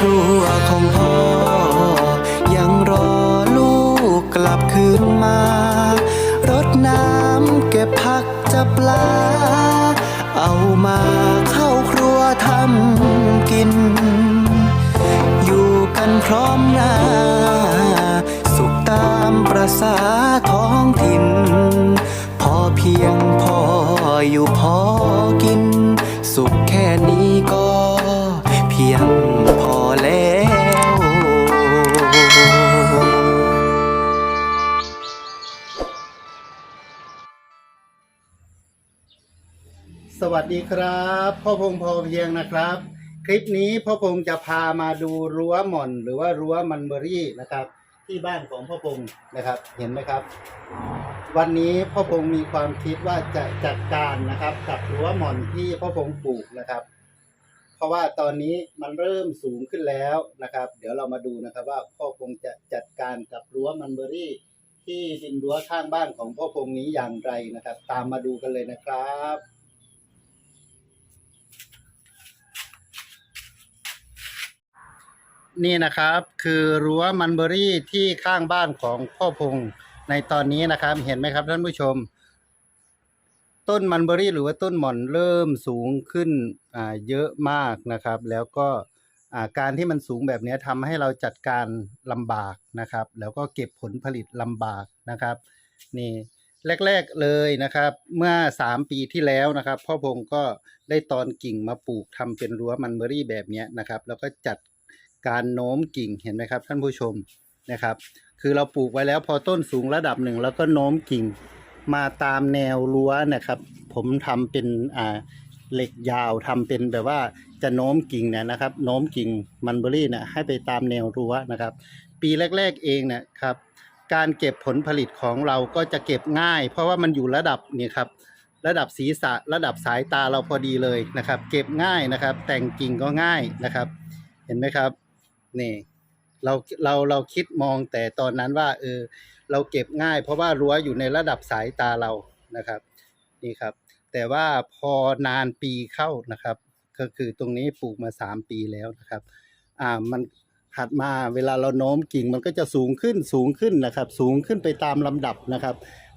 ครัวของพ่อ ยังรอลูกกลับคืนมา รดน้ำเก็บผักจะปลา เอามาเข้าครัวทำกิน อยู่กันพร้อมหน้า สุขตามประษาท้องถิ่น พอเพียงพออยู่พอกิน สุขแค่นี้ก็เพียง แล้วสวัสดีครับพ่อพงพอเพียงนะครับ คลิปนี้พ่อพงจะพามาดูรั้วหม่อน หรือว่ารั้วมันเบอรี่นะครับ ที่บ้านของพ่อพงนะครับเห็นไหมครับ วันนี้พ่อพงมีความคิดว่าจะจัดการนะครับกับรั้วหม่อนที่พ่อพงปลูกนะครับ เพราะว่าตอนนี้มันเริ่มสูงขึ้นแล้วนะครับ เดี๋ยวเรามาดูนะครับว่าพ่อพงษ์จะจัดการกับรั้วมันเบอรี่ ที่ริมรั้วข้างบ้านของพ่อพงษ์นี้อย่างไรนะครับ ตามมาดูกันเลยนะครับนี่นะครับคือรั้วมันเบอรี่ที่ข้างบ้านของพ่อพงษ์ในตอนนี้นะครับ เห็นไหมครับท่านผู้ชม ต้นมันเบอรี่หรือว่าต้นหม่อนเริ่มสูงขึ้นอ่าเยอะมากนะครับ แล้วก็อ่าการที่มันสูงแบบนี้ทำให้เราจัดการลำบากนะครับ แล้วก็เก็บผลผลิตลำบากนะครับนี่แรก ๆเลยนะครับ เมื่อสามปีที่แล้วนะครับ พ่อพงก็ได้ตอนกิ่งมาปลูกทำเป็นรั้วมันเบอรี่แบบนี้นะครับ แล้วก็จัดการโน้มกิ่งเห็นไหมครับ ท่านผู้ชมนะครับ คือเราปลูกไว้แล้วพอต้นสูงระดับหนึ่งแล้วก็โน้มกิ่ง มาตามแนวรั้วนะครับ ผมทำเป็นอ่าเหล็กยาวทำเป็นแบบว่าจะโน้มกิ่งเนี่ยนะครับโน้มกิ่งมันเบอรี่เนี่ยให้ไปตามแนวรั้วนะครับ ปีแรก ๆเองเนะครับ การเก็บผลผลิตของเราก็จะเก็บง่าย เพราะว่ามันอยู่ระดับเนี่ยครับระดับศีรษะระดับสายตาเราพอดีเลยนะครับ เก็บง่ายนะครับ แต่งกิ่งก็ง่ายนะครับ เห็นไหมครับนี่เราเราเราคิดมองแต่ตอนนั้นว่าเออ เราเก็บง่าย เพราะว่ารั้วอยู่ในระดับสายตาเรานะครับนี่ครับ แต่ว่าพอนานปีเข้านะครับ ก็คือตรงนี้ปลูกมาสามปีแล้วนะครับอ่ามันถัดมาเวลาเราโน้มกิ่งมันก็จะสูงขึ้นสูงขึ้นนะครับ สูงขึ้นไปตามลำดับนะครับ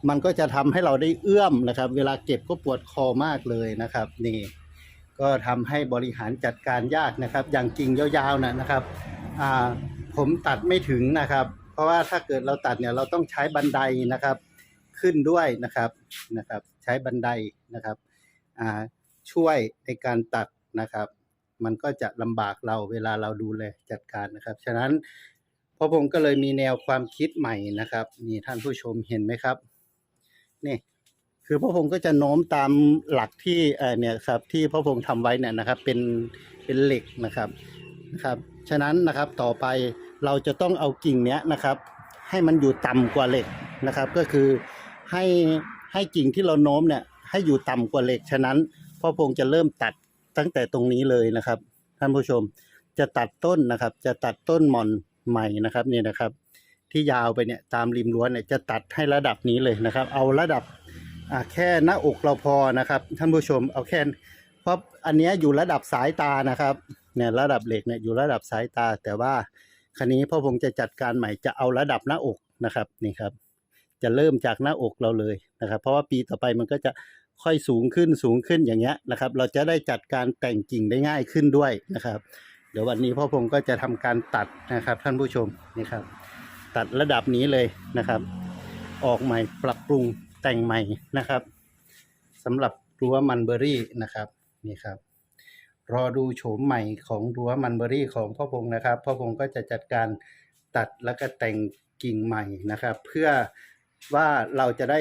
มันก็จะทำให้เราได้เอื้อมนะครับ เวลาเก็บก็ปวดคอมากเลยนะครับ นี่ ก็ทำให้บริหารจัดการยากนะครับ อย่างกิ่งยาวๆนะนะครับอ่าผมตัดไม่ถึงนะครับ เพราะว่าถ้าเกิดเราตัดเนี่ยเราต้องใช้บันไดนะครับ ขึ้นด้วยนะครับนะครับ ใช้บันไดนะครับช่วยในการตัดนะครับ มันก็จะลำบากเราเวลาเราดูแลจัดการนะครับ ฉะนั้นพ่อผมก็เลยมีแนวความคิดใหม่นะครับนี่ท่านผู้ชมเห็นไหมครับนี่คือพ่อพงษ์ก็จะโน้มตามหลักที่เนี่ยครับที่พ่อพงษ์ทำไว้เนี่ยนะครับเป็นเป็นเหล็กนะครับนะครับ ฉะนั้นนะครับต่อไป เราจะต้องเอากิ่งเนี้ยนะครับ ให้มันอยู่ต่ำกว่าเหล็กนะครับ ก็คือให้ให้กิ่งที่เราโน้มเนี่ยให้อยู่ต่ำกว่าเหล็กฉะนั้นพ่อพงษ์จะเริ่มตัดตั้งแต่ตรงนี้เลยนะครับ ท่านผู้ชมจะตัดต้นนะครับ จะตัดต้นหม่อนใหม่นะครับเนี่ยนะครับ ที่ยาวไปเนี่ยตามริมรั้วเนี่ยจะตัดให้ระดับนี้เลยนะครับ เอาระดับแค่หน้าอกเราพอนะครับ ท่านผู้ชมเอาแค่เพราะอันเนี้ยอยู่ระดับสายตานะครับเนี่ยระดับเหล็กเนี่ยอยู่ระดับสายตาแต่ว่า คันนี้พ่อพงษ์จะจัดการใหม่จะเอาระดับหน้าอกนะครับนี่ครับ จะเริ่มจากหน้าอกเราเลยนะครับ เพราะว่าปีต่อไปมันก็จะค่อยสูงขึ้นสูงขึ้นอย่างเงี้ยนะครับ เราจะได้จัดการแต่งกิ่งได้ง่ายขึ้นด้วยนะครับ เดี๋ยววันนี้พ่อพงษ์ก็จะทำการตัดนะครับ ท่านผู้ชมนี่ครับ ตัดระดับนี้เลยนะครับ ออกใหม่ปรับปรุงแต่งใหม่นะครับสำหรับรั้วมันเบอรี่นะครับนี่ครับ รอดูโฉมใหม่ของรั้วมันเบอรี่ของพ่อพงษ์นะครับ พ่อพงษ์ก็จะจัดการตัดแล้วก็แต่งกิ่งใหม่นะครับ เพื่อว่าเราจะได้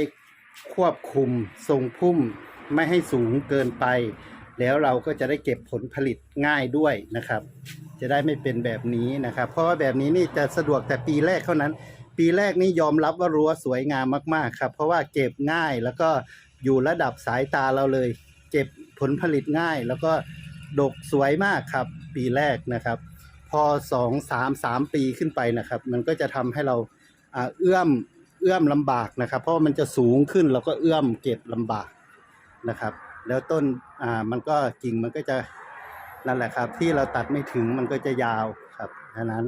ควบคุมทรงพุ่มไม่ให้สูงเกินไป แล้วเราก็จะได้เก็บผลผลิตง่ายด้วยนะครับ จะได้ไม่เป็นแบบนี้นะครับ เพราะว่าแบบนี้นี่จะสะดวกแต่ปีแรกเท่านั้น ปีแรกนี่ยอมรับว่ารั้วสวยงามมากๆครับ เพราะว่าเก็บง่ายแล้วก็อยู่ระดับสายตาเราเลย เก็บผลผลิตง่ายแล้วก็ ดกสวยมากครับ ปีแรกนะครับ พอสองสามสามปีขึ้นไปนะครับ มันก็จะทำให้เราเอื้อมเอื้อมลำบากนะครับ เพราะมันจะสูงขึ้นแล้วก็เอื้อมเก็บลำบากนะครับ แล้วต้นอ่ามันก็กิ่งมันก็จะนั่นแหละครับ ที่เราตัดไม่ถึงมันก็จะยาวครับดังนั้น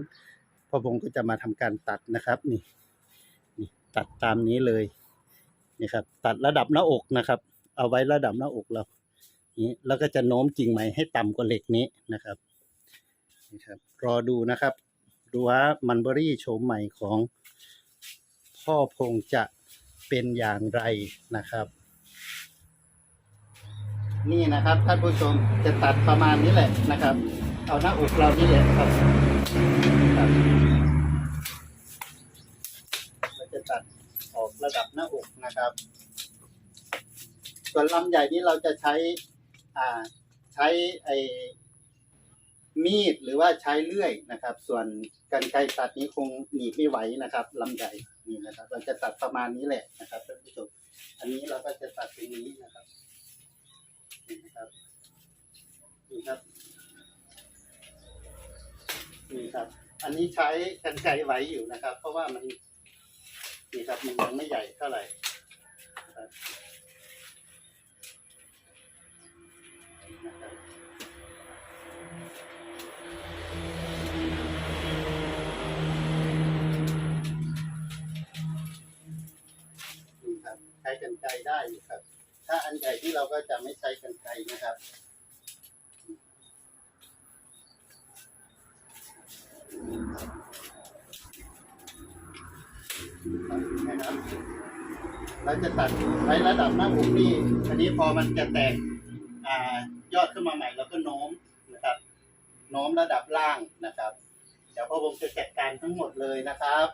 พ่อพงก็จะมาทำการตัดนะครับนี่นี่ ตัดตามนี้เลยนี่ครับ ตัดระดับหน้าอกนะครับ เอาไว้ระดับหน้าอกเรา นี้แล้วก็จะโน้มกิ่งใหม่ให้ต่ำกว่าเหล็กนี้นะครับนี่ครับ รอดูนะครับ ดูว่ามันเบอรี่โฉมใหม่ของพ่อพงจะเป็นอย่างไรนะครับ นี่นะครับท่านผู้ชมจะตัดประมาณนี้แหละนะครับ เอาหน้าอกเรานี่แหละครับเราจะตัดออกระดับหน้าอกนะครับ ส่วนลำใหญ่นี้เราจะใช้ ใช้ไอ้มีดหรือว่าใช้เลื่อยนะครับ ส่วนกรรไกรตัดนี้คงหนีบไม่ไหวนะครับลำใหญ่นี่นะครับ เราจะตัดประมาณนี้แหละนะครับท่านผู้ชมอันนี้เราก็จะตัดตรงนี้นะครับนี่นะครับนี่ครับนี่ครับ อันนี้ใช้กันไกรไหวอยู่นะครับ เพราะว่ามันนี่ครับมันยังไม่ใหญ่เท่าไหร่ครับ อันใหญ่ที่เราก็จะไม่ใช้กันไกรนะครับ นะครับเราจะตัดไว้ระดับหน้าอกนี่อันนี้พอมันจะแตกอ่ายอดขึ้นมาใหม่เราก็โน้มนะครับโน้มระดับล่างนะครับ เดี๋ยวพ่อผมจะจัดการทั้งหมดเลยนะครับ